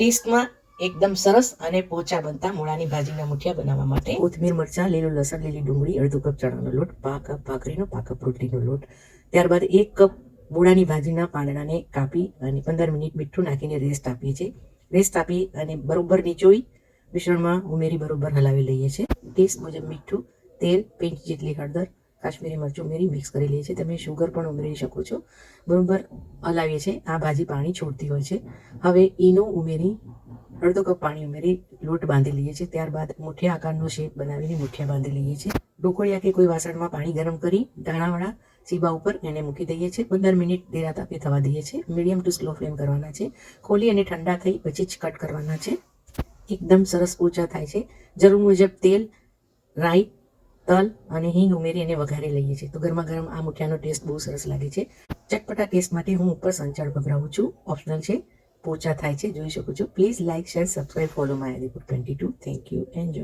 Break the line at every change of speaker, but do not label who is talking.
ટેસ્ટમાં એકદમ સરસ અને પોચા બનતા મૂળાની ભાજીના મુઠિયા બનાવવા માટે કોથમીર મરચાં, લીલું લસણ, લીલી ડુંગળી, અડધો કપ ચણાનો લોટ પા કપ ભાખરીનો પા કપ રોટલીનો લોટ. ત્યારબાદ એક કપ મૂળાની ભાજીના પાંદડાને કાપી અને પંદર મિનિટ મીઠું નાખીને રેસ્ટ આપીએ છીએ. રેસ્ટ આપી અને બરોબર નીચોઈ મિશ્રણમાં ઉમેરી બરોબર હલાવી લઈએ છીએ. ટેસ્ટ મુજબ મીઠું, તેલ, પિંચ જેટલી હળદર કાશ્મીરી મરચું ઉમેરી મિક્સ કરી લઈએ છીએ, તમે શુગર પણ ઉમેરી શકો છો. બરાબર, હલાવીએ છીએ. આ ભાજી પાણી છોડતી હોય છે. હવે ઈનો ઉમેરી, અડધો કપ પાણી ઉમેરી લોટ બાંધી લઈએ છીએ. ત્યારબાદ મુઠિયા આકારનો શેપ બનાવીને મુઠિયા બાંધી લઈએ છીએ. ઢોકળિયા કે કોઈ વાસણમાં પાણી ગરમ કરી દાણાવાળા સીબા ઉપર એને મૂકી દઈએ છીએ. પંદર મિનિટ ધીરા તાપે થવા દઈએ છીએ. મીડિયમ ટુ સ્લો ફ્લેમ કરવાના છે. ખોલી અને ઠંડા થઈ પછી જ કટ કરવાના છે. એકદમ સરસ ઊંચા થાય છે. જરૂર મુજબ તેલ, રાઈ તલ અને હિંગ ઉમેરી એને વઘારી લઈએ છીએ. તો ગરમા ગરમ આ મુઠિયાનો ટેસ્ટ બહુ સરસ લાગે છે. ચટપટા ટેસ્ટ માટે હું ઉપર સંચાળ ભભરાવું છું. ઓપ્શનલ છે. પોચા થાય છે. જોઈ શકો છો. Please like share subscribe follow my report twenty two thank you enjoy